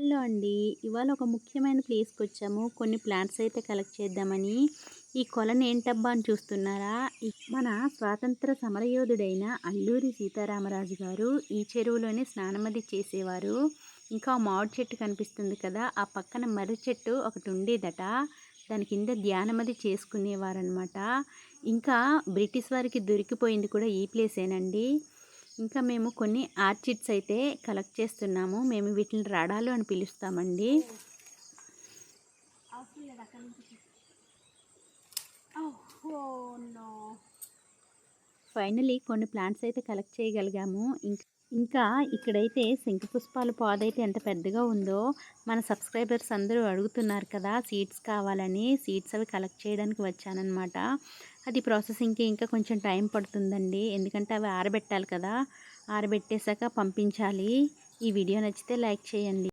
Hello అండి ఇవాళ ఒక ముఖ్యమైన ప్లేస్కి వచ్చాము కొన్ని ప్లాంట్స్ అయితే కలెక్ట్ చేద్దామని. ఈ కొలను ఏంటబ్బా అని చూస్తున్నారా? మన స్వాతంత్ర సమరయోధుడైన అల్లూరి సీతారామరాజు గారు ఈ చెరువులోనే స్నానమది చేసేవారు. ఇంకా మామిడి చెట్టు కనిపిస్తుంది కదా ఆ పక్కన మర్రి చెట్టు ఒకటి ఉండేదట. దాని కింద ధ్యానమది చేసుకునేవారనమాట ఇంకా బ్రిటిష్ వారికి దొరికిపోయింది కూడా ఈ ప్లేసేనండి. ఇంకా మేము కొన్ని ఆర్చిడ్స్ అయితే కలెక్ట్ చేస్తున్నాము. మేము వీటిని రాడాలు అని పిలుస్తామండి. ఫైనలీ కొన్ని ప్లాంట్స్ అయితే కలెక్ట్ చేయగలిగాము. ఇంకా ఇంకా ఇక్కడైతే శంకు పుష్పాల పాదైతే ఎంత పెద్దగా ఉందో మన సబ్స్క్రైబర్స్ అందరూ అడుగుతున్నారు కదా సీడ్స్ కావాలని. సీడ్స్ అవి కలెక్ట్ చేయడానికి వచ్చానమాట అది ప్రాసెసింగ్కి ఇంకా కొంచెం టైం పడుతుందండి. ఎందుకంటే అవి ఆరబెట్టాలి కదా. ఆరబెట్టేశాక పంపించాలి. ఈ వీడియో నచ్చితే లైక్ చేయండి.